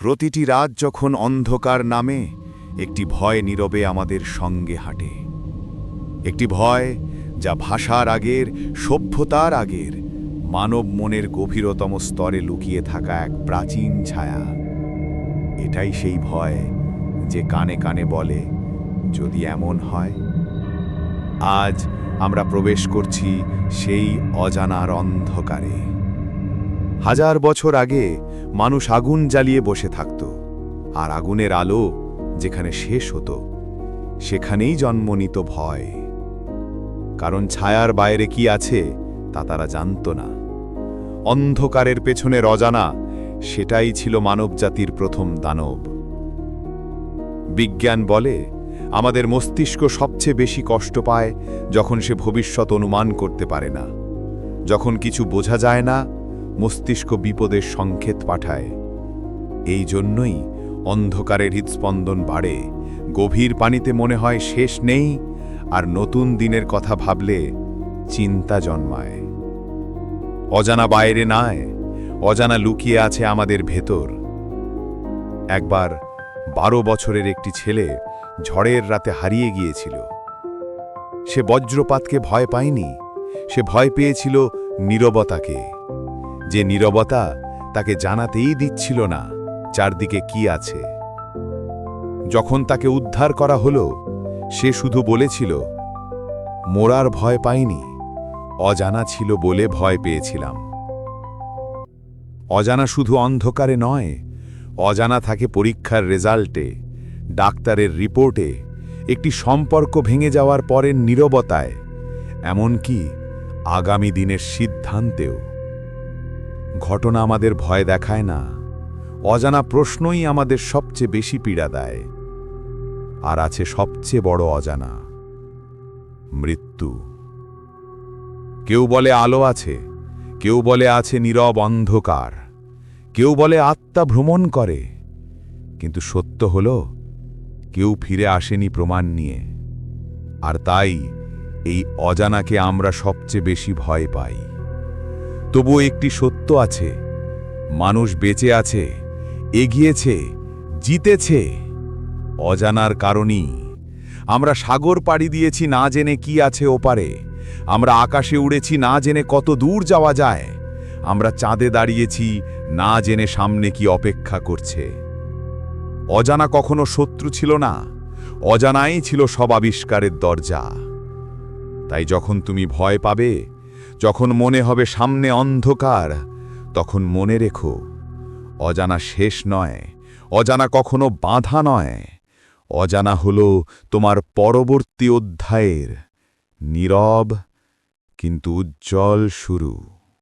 প্রতিটি রাত যখন অন্ধকার নামে, একটি ভয় নীরবে আমাদের সঙ্গে হাঁটে। একটি ভয় যা ভাষার আগের, সভ্যতার আগের, মানব মনের গভীরতম স্তরে লুকিয়ে থাকা এক প্রাচীন ছায়া। এটাই সেই ভয় যে কানে কানে বলে, যদি এমন হয়, আজ আমরা প্রবেশ করছি সেই অজানার অন্ধকারে। হাজার বছর আগে মানুষ আগুন জ্বালিয়ে বসে থাকত, আর আগুনের আলো যেখানে শেষ হতো, সেখানেই জন্ম নিত ভয়। কারণ ছায়ার বাইরে কি আছে তা তারা জানত না। অন্ধকারের পেছনে অজানা সেটাই ছিল মানবজাতির প্রথম দানব। বিজ্ঞান বলে, আমাদের মস্তিষ্ক সবচেয়ে বেশি কষ্ট পায় যখন সে ভবিষ্যৎ অনুমান করতে পারে না, যখন কিছু বোঝা যায় না মস্তিষ্ক বিপদের সংকেত পাঠায়। এই জন্যই অন্ধকারের হৃদস্পন্দন বাড়ে। গভীর পানিতে মনে হয় শেষ নেই, আর নতুন দিনের কথা ভাবলে চিন্তা জন্মায়। অজানা বাইরে নয় অজানা লুকিয়ে আছে আমাদের ভেতর। একবার বারো বছরের একটি ছেলে ঝড়ের রাতে হারিয়ে গিয়েছিল। সে বজ্রপাতকে ভয় পায়নি, সে ভয় পেয়েছিল নীরবতাকে। যে নীরবতা তাকে জানাতেই দিচ্ছিল না, চারদিকে কি আছে। যখন তাকে উদ্ধার করা হলো, সে শুধু বলেছিল, মোরার ভয় পাইনি, অজানা ছিল বলে ভয় পেয়েছিলাম। অজানা শুধু অন্ধকারে নয়, অজানা থাকে পরীক্ষার রেজাল্টে, ডাক্তারের রিপোর্টে, একটি সম্পর্ক ভেঙে যাওয়ার পরের নীরবতায়, এমনকি আগামী দিনের সিদ্ধান্তেও। ঘটনা আমাদের ভয় দেখায় না। অজানা প্রশ্নই আমাদের সবচেয়ে বেশি পীড়া দেয়। আর আছে সবচেয়ে বড় অজানা। মৃত্যু। কেউ বলে আলো আছে, কেউ বলে আছে নীরব অন্ধকার, কেউ বলে আত্মা ভ্রমণ করে, কিন্তু সত্য হল, কেউ ফিরে আসেনি প্রমাণ নিয়ে। আর তাই এই অজানাকে আমরা সবচেয়ে বেশি ভয় পাই। তবুও একটি সত্য আছে। মানুষ বেঁচে আছে, এগিয়েছে, জিতেছে। অজানার কারণই। আমরা সাগর পাড়ি দিয়েছি না জেনে কি আছে ওপারে। আমরা আকাশে উড়েছি না জেনে কত দূর যাওয়া যায়। আমরা চাঁদে দাঁড়িয়েছি না জেনে সামনে কি অপেক্ষা করছে। অজানা কখনো শত্রু ছিল না, অজানাই ছিল সব আবিষ্কারের দরজা। তাই যখন তুমি ভয় পাবে যখন মনে হবে সামনে অন্ধকার, তখন মনে রেখো, অজানা শেষ নয়, অজানা কখনো বাধা নয়, অজানা হল তোমার পরবর্তী অধ্যায়ের নীরব কিন্তু উজ্জ্বল শুরু।